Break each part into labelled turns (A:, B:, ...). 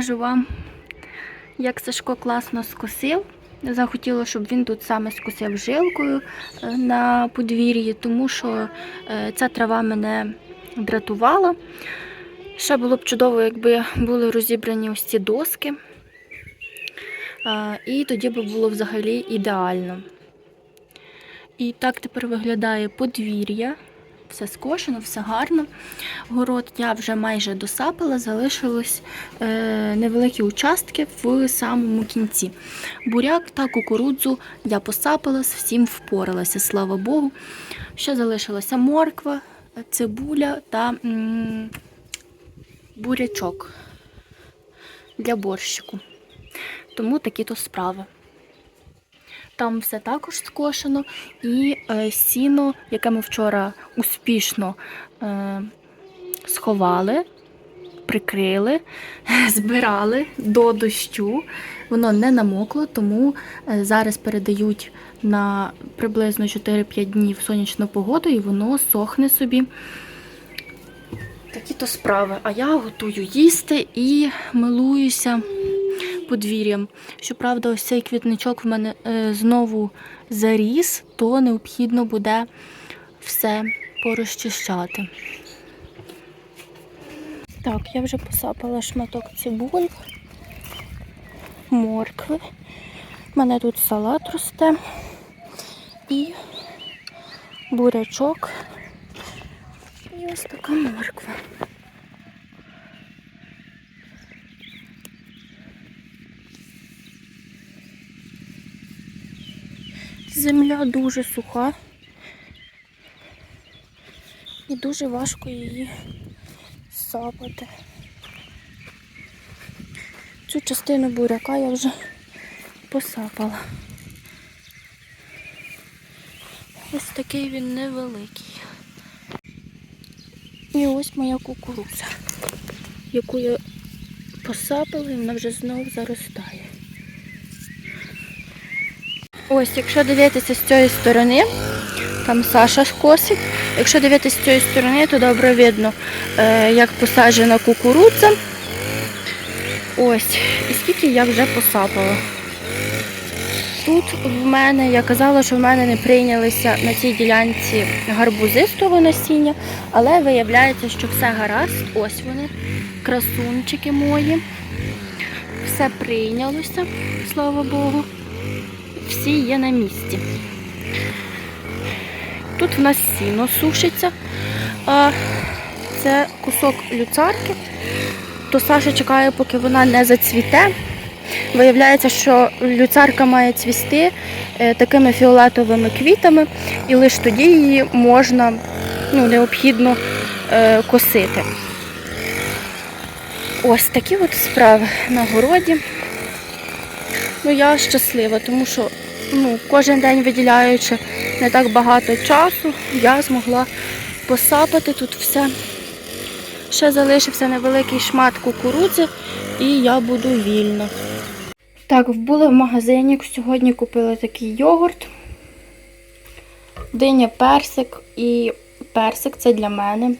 A: покажу вам, як Сашко класно скосив. Захотіла, щоб він тут саме скосив жилкою е, на подвір'ї, тому що е, ця трава мене дратувала. Ще було б чудово, якби були розібрані ось ці доски. Е, І тоді би було взагалі ідеально. І так тепер виглядає подвір'я. Все скошено, все гарно. Город я вже майже досапала, залишились е, невеликі участки в самому кінці. Буряк та кукурудзу я посапала, з всім впоралася, слава Богу. Ще залишилася морква, цибуля та м, бурячок для борщику. Тому такі то справи. Там все також скошено, і е, сіно, яке ми вчора успішно е, сховали, прикрили, збирали до дощу. Воно не намокло, тому е, зараз передають на приблизно 4-5 днів сонячну погоду, і воно сохне собі. Такі то справи. А я готую їсти і милуюся подвір'ям. Щоправда, ось цей квітничок в мене е, знову заріс, то необхідно буде все порозчищати. Так, я вже посапала шматок цибуль, моркви. У мене тут салат росте і бурячок. І ось така морква. Земля дуже суха і дуже важко її сапати. Цю частину буряка я вже посапала. Ось такий він невеликий. І ось моя кукурудза, яку я посапала і вона вже знову заростає. Ось, якщо дивитися з цієї сторони, там Саша ж косить. Якщо дивитися з цієї сторони, то добре видно, е, як посаджена кукурудза. Ось, і скільки я вже посапала. Тут в мене, я казала, що в мене не прийнялися на цій ділянці гарбузи з того насіння, але виявляється, що все гаразд. Ось вони, красунчики мої. Все прийнялося, слава Богу всі є на місці. Тут в нас сіно сушиться, а це кусок люцарки, то Саша чекає, поки вона не зацвіте. Виявляється, що люцарка має цвісти е, такими фіолетовими квітами, і лише тоді її можна, ну, необхідно е, косити. Ось такі от справи на городі. Ну, я щаслива, тому що ну, кожен день виділяючи не так багато часу, я змогла посапати тут все. Ще залишився невеликий шмат кукурудзи і я буду вільна. Так, були в магазині, сьогодні купила такий йогурт. Диня персик і персик це для мене.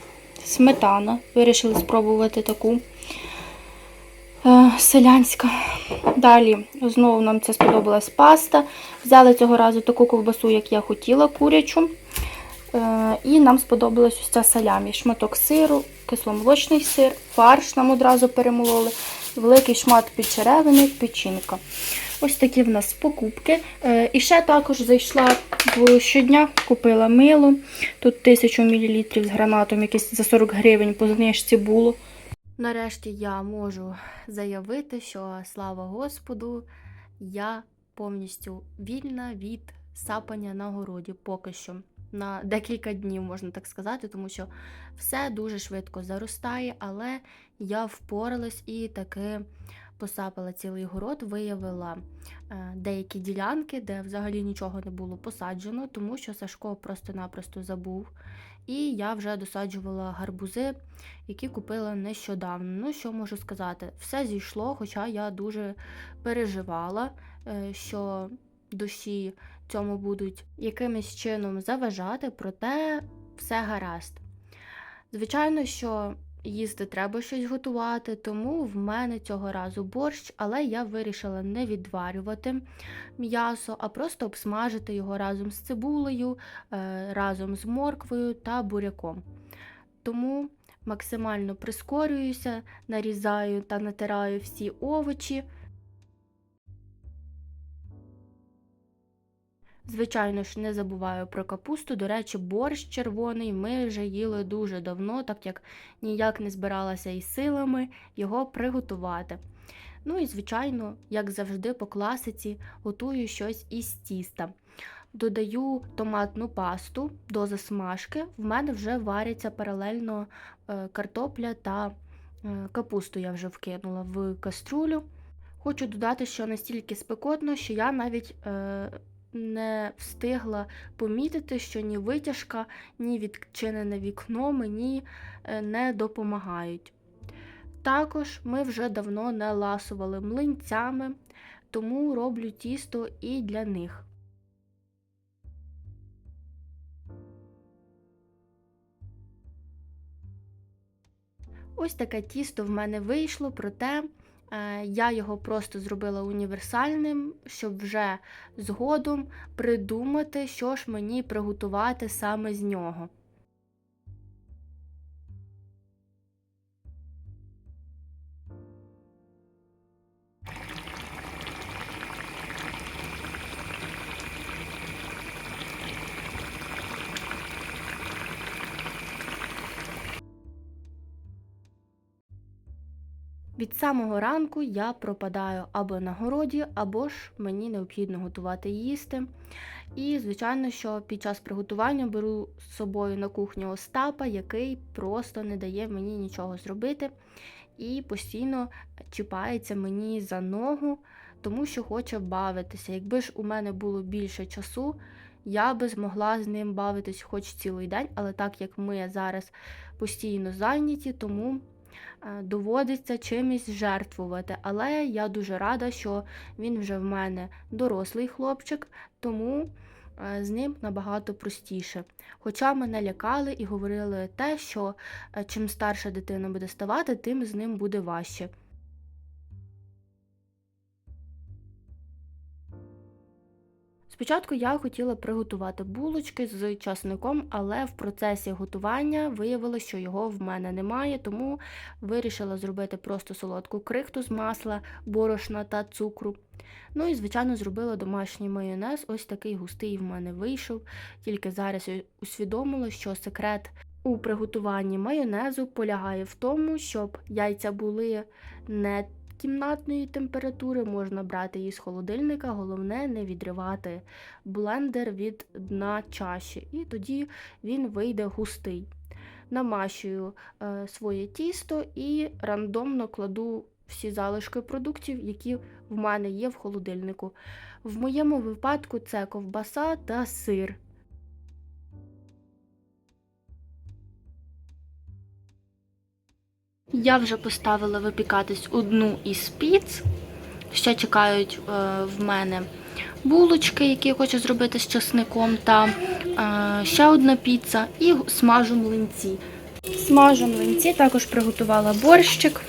A: Сметана. Вирішили спробувати таку селянська. Далі знову нам це сподобалась паста. Взяли цього разу таку ковбасу, як я хотіла, курячу. Е, І нам сподобалась ось ця салямі. Шматок сиру, кисломолочний сир, фарш нам одразу перемололи, великий шмат підчеревини, печінка. Ось такі в нас покупки. Е, І ще також зайшла щодня, купила мило. Тут 1000 мл з гранатом, якесь за 40 гривень по знижці було. Нарешті я можу заявити, що слава Господу, я повністю вільна від сапання на городі поки що. На декілька днів, можна так сказати, тому що все дуже швидко заростає, але я впоралась і таки посапала цілий город, виявила е, деякі ділянки, де взагалі нічого не було посаджено, тому що Сашко просто-напросто забув. І я вже досаджувала гарбузи, які купила нещодавно. Ну, що можу сказати, все зійшло, хоча я дуже переживала, е, що душі цьому будуть якимось чином заважати, проте все гаразд. Звичайно, що їсти треба щось готувати, тому в мене цього разу борщ, але я вирішила не відварювати м'ясо, а просто обсмажити його разом з цибулею, е, разом з морквою та буряком. Тому максимально прискорююся, нарізаю та натираю всі овочі. Звичайно ж, не забуваю про капусту. До речі, борщ червоний ми вже їли дуже давно, так як ніяк не збиралася із силами його приготувати. Ну і, звичайно, як завжди, по класиці готую щось із тіста. Додаю томатну пасту до засмажки. В мене вже варяться паралельно е, картопля та е, капусту я вже вкинула в каструлю. Хочу додати, що настільки спекотно, що я навіть е, не встигла помітити, що ні витяжка, ні відчинене вікно мені е, не допомагають. Також ми вже давно не ласували млинцями, тому роблю тісто і для них. Ось таке тісто в мене вийшло, проте я його просто зробила універсальним, щоб вже згодом придумати, що ж мені приготувати саме з нього. Від самого ранку я пропадаю або на городі, або ж мені необхідно готувати їсти. І, звичайно, що під час приготування беру з собою на кухню Остапа, який просто не дає мені нічого зробити і постійно чіпається мені за ногу, тому що хоче бавитися. Якби ж у мене було більше часу, я би змогла з ним бавитись хоч цілий день, але так як ми зараз постійно зайняті, тому доводиться чимось жертвувати. Але я дуже рада, що він вже в мене дорослий хлопчик, тому е, з ним набагато простіше. Хоча мене лякали і говорили те, що е, чим старша дитина буде ставати, тим з ним буде важче. Спочатку я хотіла приготувати булочки з часником, але в процесі готування виявилося, що його в мене немає, тому вирішила зробити просто солодку крихту з масла, борошна та цукру. Ну і, звичайно, зробила домашній майонез. Ось такий густий в мене вийшов. Тільки зараз усвідомила, що секрет у приготуванні майонезу полягає в тому, щоб яйця були не кімнатної температури, можна брати її з холодильника, головне не відривати блендер від дна чаші, і тоді він вийде густий. Намащую е, своє тісто і рандомно кладу всі залишки продуктів, які в мене є в холодильнику. В моєму випадку це ковбаса та сир. Я вже поставила випікатись одну із піц. Ще чекають е, в мене булочки, які я хочу зробити з часником, та е, ще одна піца і смажу млинці. Смажу млинці, також приготувала борщик.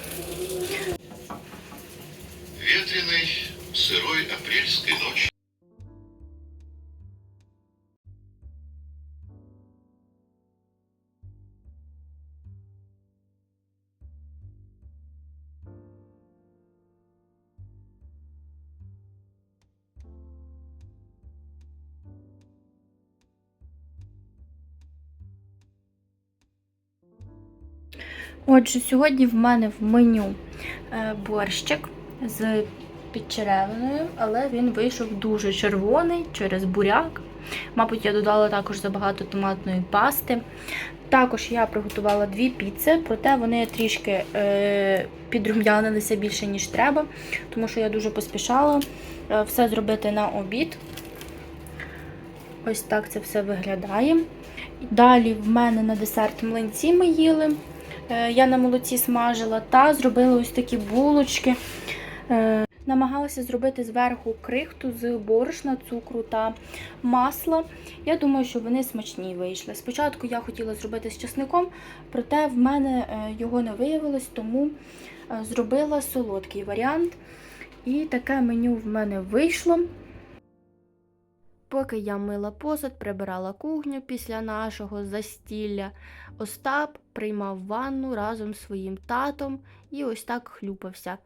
A: Отже, сьогодні в мене в меню е, борщик з підчеревиною, але він вийшов дуже червоний через буряк. Мабуть, я додала також забагато томатної пасти. Також я приготувала дві піци, проте вони трішки е, підрум'янилися більше, ніж треба, тому що я дуже поспішала е, все зробити на обід. Ось так це все виглядає. Далі в мене на десерт млинці ми їли. Е, Я на молоці смажила та зробила ось такі булочки. Е, намагалася зробити зверху крихту з борошна, цукру та масла. Я думаю, що вони смачні вийшли. Спочатку я хотіла зробити з чесником, проте в мене е, його не виявилось, тому зробила солодкий варіант. І таке меню в мене вийшло. Поки я мила посуд, прибирала кухню після нашого застілля, Остап приймав ванну разом з своїм татом і ось так хлюпався.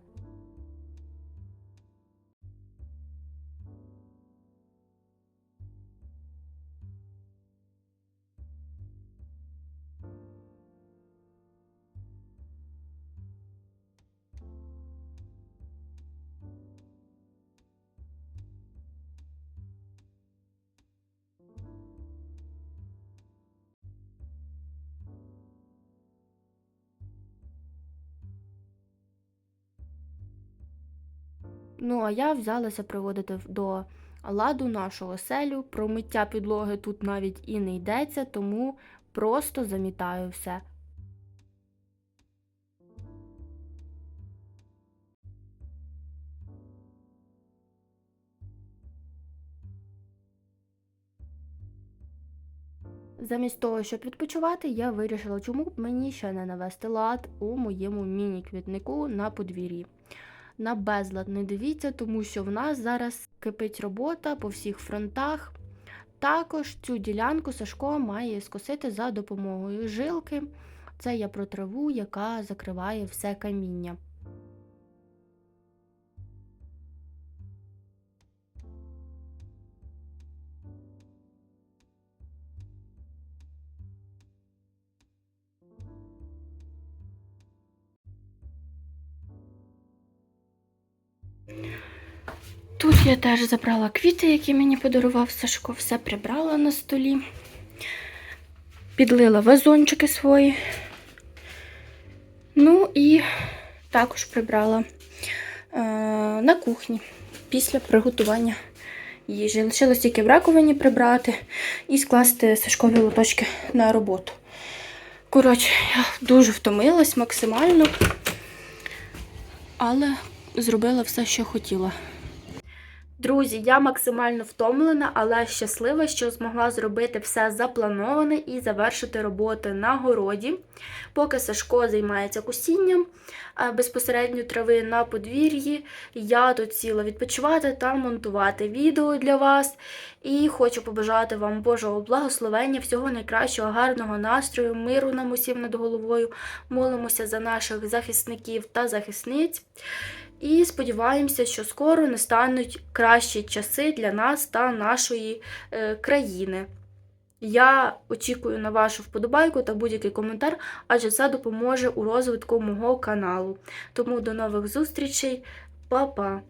A: Ну, а я взялася приводити до ладу нашу оселю. Про миття підлоги тут навіть і не йдеться, тому просто замітаю все. Замість того, щоб відпочивати, я вирішила, чому б мені ще не навести лад у моєму міні-квітнику на подвір'ї. На безлад не дивіться, тому що в нас зараз кипить робота по всіх фронтах. Також цю ділянку Сашко має скосити за допомогою жилки. Це я про траву, яка закриває все каміння. Тут я теж забрала квіти, які мені подарував Сашко, все прибрала на столі, підлила вазончики свої. Ну і також прибрала е, на кухні після приготування їжі. Лишилось тільки в раковині прибрати і скласти Сашкові лоточки на роботу. Коротше, я дуже втомилась максимально, але зробила все, що хотіла. Друзі, я максимально втомлена, але щаслива, що змогла зробити все заплановане і завершити роботи на городі. Поки Сашко займається кусінням безпосередньо трави на подвір'ї, я тут сіла відпочивати та монтувати відео для вас. І хочу побажати вам Божого благословення, всього найкращого, гарного настрою, миру нам усім над головою. Молимося за наших захисників та захисниць. І сподіваємося, що скоро настануть кращі часи для нас та нашої е, країни. Я очікую на вашу вподобайку та будь-який коментар, адже це допоможе у розвитку мого каналу. Тому до нових зустрічей, Па-па!